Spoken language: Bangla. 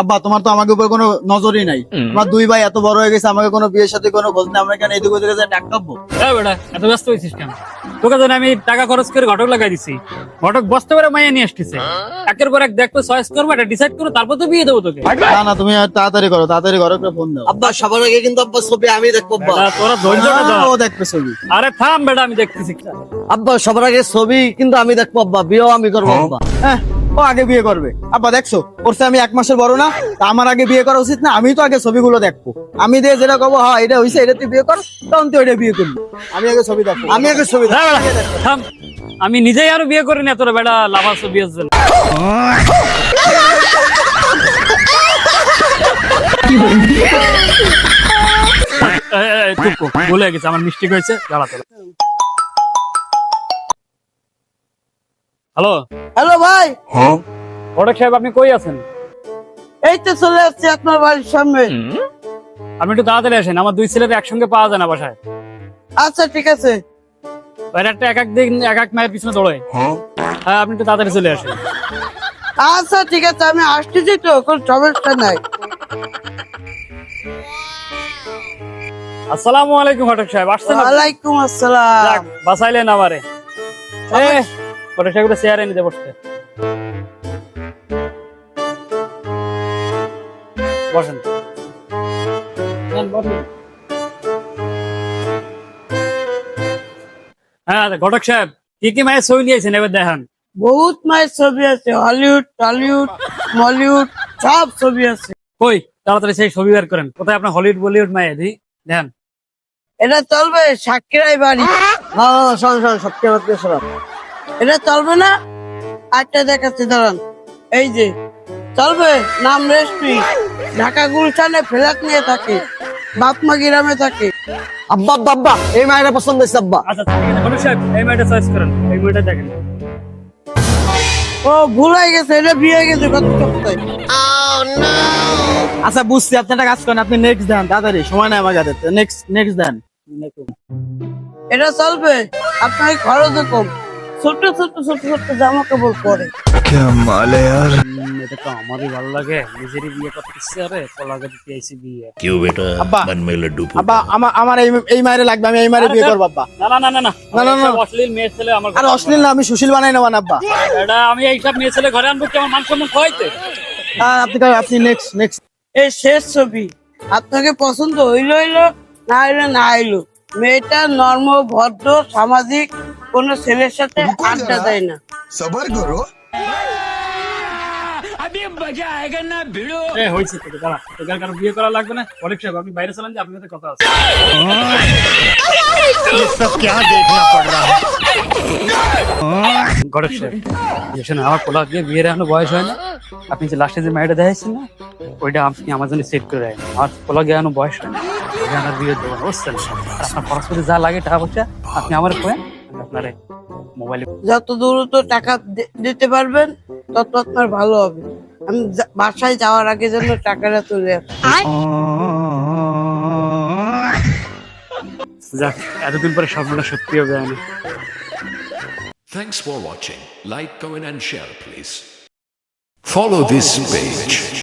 আব্বা তোমার তো আমাকে উপর কোনো নজরই নাই। আমার দুই ভাই এত বড় হয়ে গেছে আমাকে কোনো বিয়ের সাথে কোনো খোঁজ নেই। আমরা কেন এদিকে ওদিকে যায় ডাক কাঁপবো? হ্যাঁ বেটা এত ব্যস্ত হয়েছিস কেন? তোকে জন্য আমি টাকা খরচ করে ঘটক লাগাই দিছি। ঘটক বসতে পারে মাইয়া নিয়ে আসতেছে। একের পর এক দেখব চয়েস করব এটা ডিসাইড করো তারপর তো বিয়ে দেবো তোকে। না না তুমি তাড়াতাড়ি করো তাড়াতাড়ি ঘরে করে ফোন দাও। আব্বা সবার আগে কিন্তু আব্বা ছবি আমি দেখব আব্বা। তোরা ধৈর্যটা ধর। ও দেখবে ছবি। আরে থাম বেটা আমি দেখতেছি। আব্বা সবার আগে ছবি কিন্তু আমি দেখব আব্বা বিয়েও আমি করব আব্বা। হ্যাঁ। ও আগে বিয়ে করবে। আব্বা দেখছ? ওর আমি এক মাসের বড় না আমার আগে বিয়ে করা উচিত না আমি তো আগে ছবিগুলো দেখব। আমি দিয়ে যেটা কবো হ্যাঁ এটা হয়েছে এটা তুই বিয়ে কর তখন তুই বিয়ে করবি। আমি আগে ছবি দেখব। আমি আগে ছবি আমি নিজেই আরও বিয়ে করি না তোরা বেটা লাভাস বিয়ের জন্য এই, এই, এই, চুপ কর, ভুলে গেছে আমার মিস্টেক হয়েছে দাঁড়া তোরা হ্যালো? হ্যালো ভাই। ঘটক সাহেব আপনি কই আছেন? এই তো চলে আসছি আপনার বাড়ির সামনে। আপনি একটু তাড়াতাড়ি আসেন আমার দুই ছেলের একসঙ্গে পাওয়া যায় না বাসায়। আচ্ছা ঠিক আছে। একটা এক এক দিন এক এক মায়ের পিছনে দৌড়ায়। হ্যাঁ? আপনি একটু তাড়াতাড়ি চলে আসেন। আচ্ছা ঠিক আছে আমি আসতেছি তো কোনো সমস্যা নাই। আসসালামু আলাইকুম ঘটক সাহেব আসছেন? ওয়ালাইকুম আসসালাম। যাক, বাঁচাইলেন আমারে। ঘটক সাহেব চেয়ারে নিতে বসতে। বসেন। বসেন। হ্যাঁ ঘটক সাহেব কি কি মায়ের ছবি নিয়েছেন এবার দেখান। বহুত মায়ের ছবি আছে হলিউড টলিউড মলিউড সব ছবি আছে। কই তাড়াতাড়ি সেই ছবি বের করেন। কোথায় আপনার হলিউড বলিউড মায়ের? দি দেখান। এটা চলবে সাক্ষীরাই বাড়ি। হ্যাঁ শোন শোন বাদ শোনান। এটা চলবে না? আটটা দেখাচ্ছি দাঁড়ান। এই যে চলবে? নাম রেস্ট্রি ঢাকা গুলশানে ফ্ল্যাট নিয়ে থাকে। বাপমা গ্রামে থাকে। আব্বা আব্বা এই মায়েরা পছন্দ হয়েছে আব্বা। আচ্ছা ঠিক আছে। ঘটক সাহেব এই মেয়েটা চয়েস করেন। এই মেয়েটা দেখেন। ও ভুল হয়ে গেছে এটা বিয়ে হয়ে গেছে কত সপ্তাহে। আচ্ছা বুঝছি আপনি একটা কাজ করেন আপনি নেক্সট দেন তাড়াতাড়ি সময় নাই আমার কাছে নেক্সট নেক্সট দেন। এটা চলবে? আপনার খরচ কম। ছোট ছোট ছোট ছোট জামা কাপড় পরে লাগে। এই লাগবে আমি অশ্লীল আমি সুশীল বানাই নেবান আব্বা। এটা আমি এইসব মেয়ে ছেলে ঘরে আনব কি আমার মান সম্মান আপনি আপনি নেক্সট নেক্সট এই শেষ ছবি। আপনাকে পছন্দ হইল হইল না হইল না হইল। মেয়েটা নর্ম ভদ্র সামাজিক কোন ছেলের সাথে আড্ডা দেয় না सबर करो এ হইছে তো দাঁড়া তোকে আর কারো বিয়ে করা লাগবে না অনেক সাহেব আপনি বাইরে চলেন যে আপনার সাথে কথা আছে গড়ের সাহেব যেখানে আমার পোলা দিয়ে বিয়ের এখনো বয়স হয় না আপনি যে লাস্টে যে মেয়েটা দেখাইছেন না ওইটা আপনি আমার জন্য সেট করে রাখেন আমার পোলা গিয়ে এখনো বয়স হয় না ওইটা আমার বিয়ে দেবো না বুঝছেন আর আপনার খরচ যা লাগে টাকা পয়সা আপনি আমার করেন আমি আপনারে মোবাইলে যত দ্রুত টাকা দিতে পারবেন তত আপনার ভালো হবে আমি বাসায় যাওয়ার আগে জন্য টাকাটা তুলে যাক এতদিন পরে স্বপ্নটা সত্যি হবে আমি Thanks for watching. Like, comment, and share, please. Follow this page.